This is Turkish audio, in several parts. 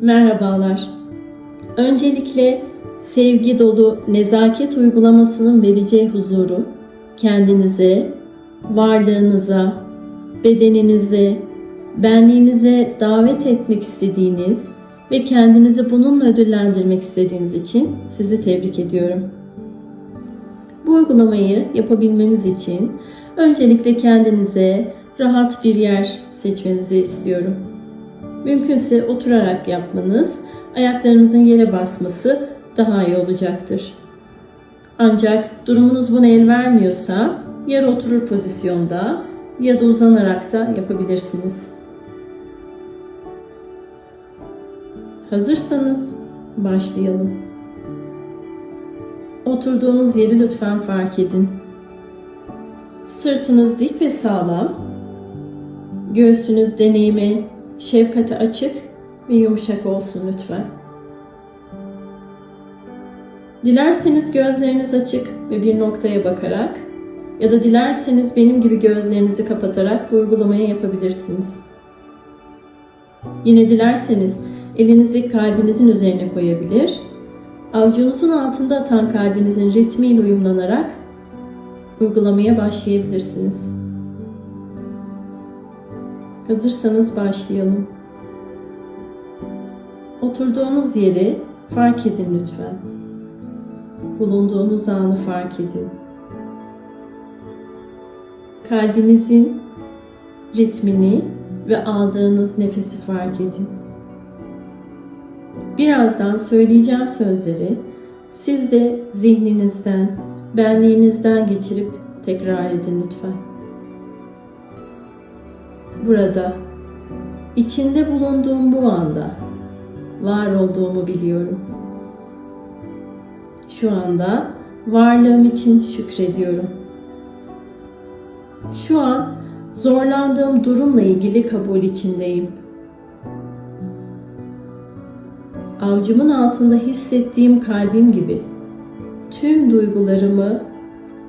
Merhabalar. Öncelikle sevgi dolu nezaket uygulamasının vereceği huzuru kendinize, varlığınıza, bedeninize, benliğinize davet etmek istediğiniz ve kendinizi bununla ödüllendirmek istediğiniz için sizi tebrik ediyorum. Bu uygulamayı yapabilmeniz için öncelikle kendinize rahat bir yer seçmenizi istiyorum. Mümkünse oturarak yapmanız, ayaklarınızın yere basması daha iyi olacaktır. Ancak durumunuz buna el vermiyorsa yarı oturur pozisyonda ya da uzanarak da yapabilirsiniz. Hazırsanız başlayalım. Oturduğunuz yeri lütfen fark edin. Sırtınız dik ve sağlam. Göğsünüz deneyime, şefkate açık ve yumuşak olsun lütfen. Dilerseniz gözleriniz açık ve bir noktaya bakarak ya da dilerseniz benim gibi gözlerinizi kapatarak bu uygulamayı yapabilirsiniz. Yine dilerseniz elinizi kalbinizin üzerine koyabilir, avucunuzun altında atan kalbinizin ritmiyle uyumlanarak uygulamaya başlayabilirsiniz. Hazırsanız başlayalım. Oturduğunuz yeri fark edin lütfen. Bulunduğunuz anı fark edin. Kalbinizin ritmini ve aldığınız nefesi fark edin. Birazdan söyleyeceğim sözleri siz de zihninizden, benliğinizden geçirip tekrar edin lütfen. Burada, içinde bulunduğum bu anda var olduğumu biliyorum. Şu anda varlığım için şükrediyorum. Şu an zorlandığım durumla ilgili kabul içindeyim. Avcımın altında hissettiğim kalbim gibi tüm duygularımı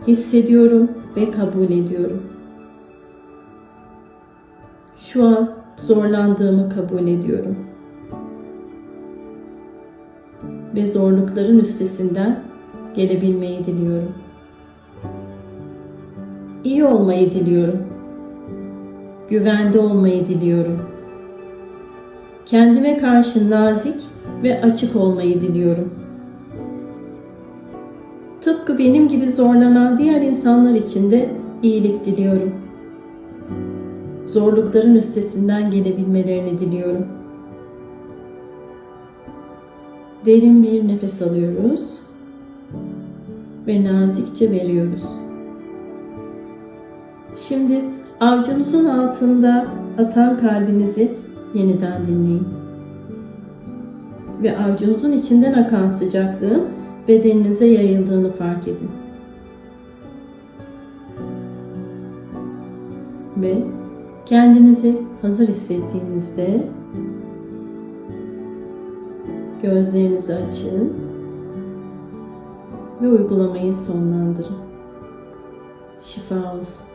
hissediyorum ve kabul ediyorum. Şu an zorlandığımı kabul ediyorum. Ve zorlukların üstesinden gelebilmeyi diliyorum. İyi olmayı diliyorum. Güvende olmayı diliyorum. Kendime karşı nazik ve açık olmayı diliyorum. Tıpkı benim gibi zorlanan diğer insanlar için de iyilik diliyorum. Zorlukların üstesinden gelebilmelerini diliyorum. Derin bir nefes alıyoruz ve nazikçe veriyoruz. Şimdi avucunuzun altında atan kalbinizi yeniden dinleyin. Ve avucunuzun içinden akan sıcaklığın bedeninize yayıldığını fark edin. Ve kendinizi hazır hissettiğinizde gözlerinizi açın ve uygulamayı sonlandırın. Şifa olsun.